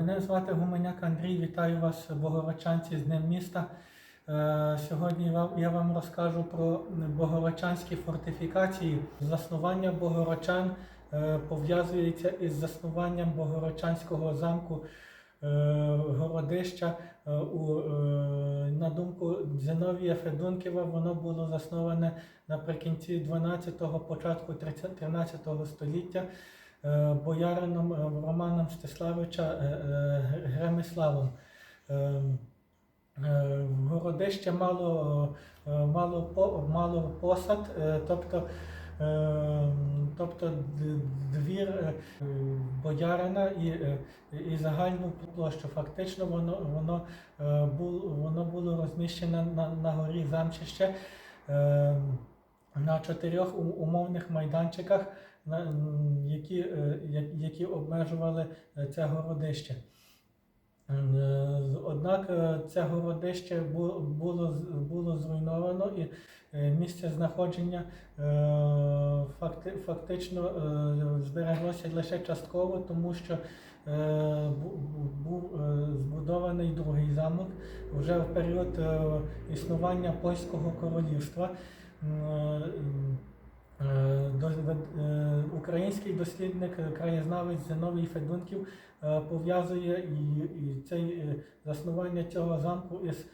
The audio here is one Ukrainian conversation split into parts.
Мене звати Гуменяк Андрій. Вітаю вас, богородчанці, з Днем міста. Е, Сьогодні я вам розкажу про богородчанські фортифікації. Заснування богородчан е, пов'язується із заснуванням богородчанського замку е, Городища. На думку Зиновія Федунківа, воно було засноване наприкінці 12-го, початку 13 століття боярином е, Романом Стеславича е, е, Гремиславом. Е, е, Городище мало, е, мало, мало посад, е, тобто, е, тобто двір е, боярина і, е, і загальну площу. Фактично воно, воно, е, було, воно було розміщене на, на горі замчище е, на чотирьох умовних майданчиках, які, е, які обмежували е, це городище. Е, Однак це городище було, було зруйновано і місце знаходження фактично збереглося лише частково, тому що бу- бу- був збудований другий замок вже в період існування польського королівства. Е, е, Український дослідник, е, краєзнавець Зиновій Федунків пов'язує і, і це е, заснування цього замку із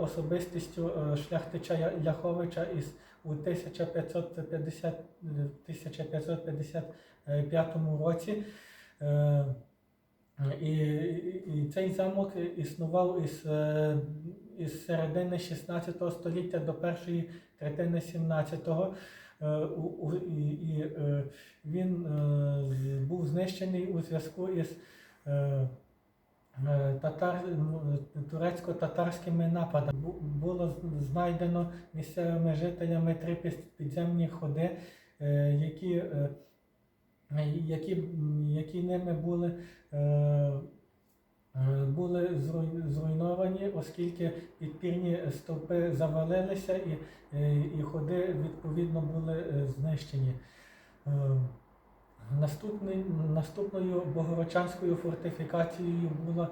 особистістю шляхтича Я- Ляховича із у 1550, е, 1555 році. І, і цей замок існував із, із середини 16 століття до першої третини 17-го. Е, І, е, він е, був знищений у зв'язку із татар, турецько-татарськими нападами. Було знайдено місцевими жителями три підземні ходи, які, які, які ними були. Е, Були зруйновані, оскільки підпірні стовпи завалилися і, е, і ходи відповідно були е, знищені. Наступною Богородчанською фортифікацією була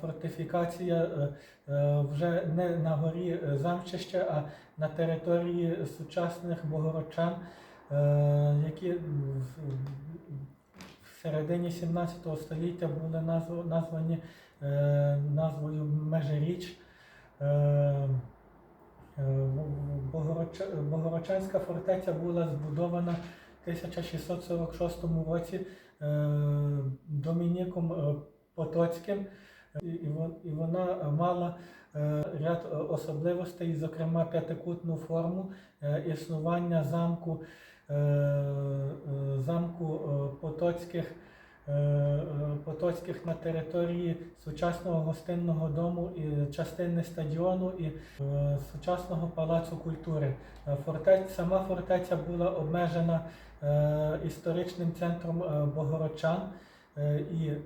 фортифікація вже не на горі замчища, а на території сучасних богородчан, які в, середині 17 століття були названі е, назвою Межиріч. Е, е, Богородчанська фортеця була збудована в 1646 році Домініком Потоцьким, і- і вон- і вона мала ряд особливостей, зокрема п'ятикутну форму існування замку, замку е, Потоцьких. е, е, Потоцьких на території сучасного гостинного дому і частини стадіону і е, сучасного палацу культури. Е, Фортеця, сама фортеця була обмежена е, історичним центром е, Богородчан е, і е,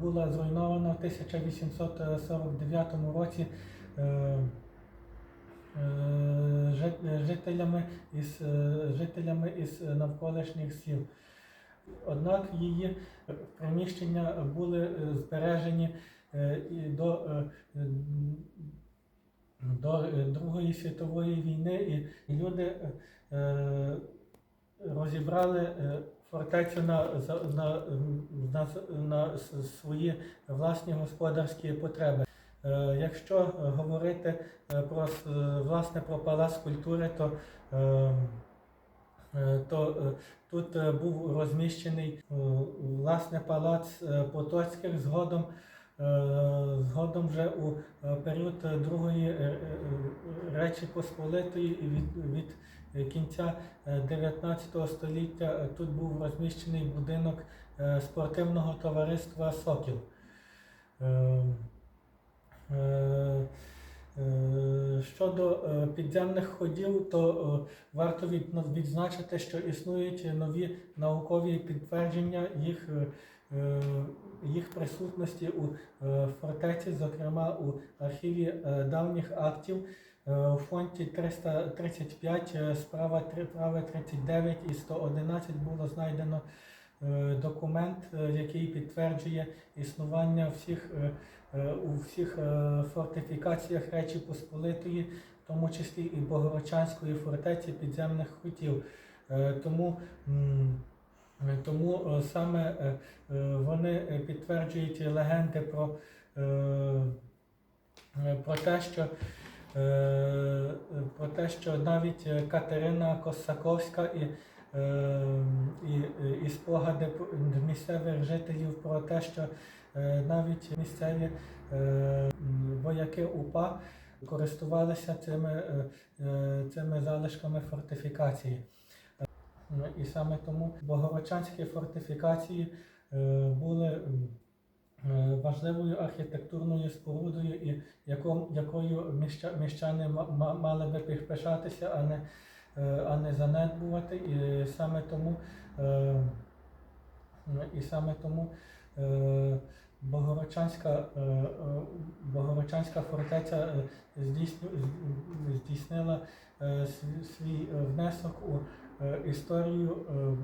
була зруйнована в 1849 році е, е, жителями із, е, жителями із навколишніх сіл. Однак її приміщення були е, збережені е, до, е, до е, Другої світової війни, і люди е, е, розібрали е, фортецю на, на, на, на свої власні господарські потреби. Е, Якщо говорити е, про власне про палац культури, то е, е, то е, тут е, був розміщений е, власне палац е, Потоцьких згодом. е, Згодом вже у е, період е, Другої е, е, Речі Посполитої від, від е, кінця е, 19 століття е, тут був розміщений будинок е, спортивного товариства Сокіл. Е, е, Щодо е, підземних ходів, то варто відзначити, що існують нові наукові підтвердження їх, їх присутності у фортеці, зокрема у архіві давніх актів. У фонді 335 е, справа три- прави 39 і 111 було знайдено документ, який підтверджує існування всіх, у всіх е, фортифікаціях Речі Посполитої, в тому числі і Богородчанської фортеці підземних хотів. Е, Тому, е, тому е, саме е, е, вони е, підтверджують легенди про, е, е, про те, що е, про те, що навіть е, Катерина Косаковська і, е, і, і спогади місцевих жителів про те, що е, навіть місцеві е, вояки УПА користувалися цими, е, цими залишками фортифікації. Е, І саме тому Богородчанські фортифікації були важливою архітектурною спорудою, і якою міщани ма- ма- мали би пишатися, а не, а не занедбувати. І саме тому, е, і саме тому е, Богородчанська, е, е, Богородчанська фортеця е, здійснила е, свій- е, внесок у е, історію е,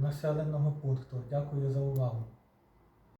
населеного пункту. Дякую за увагу.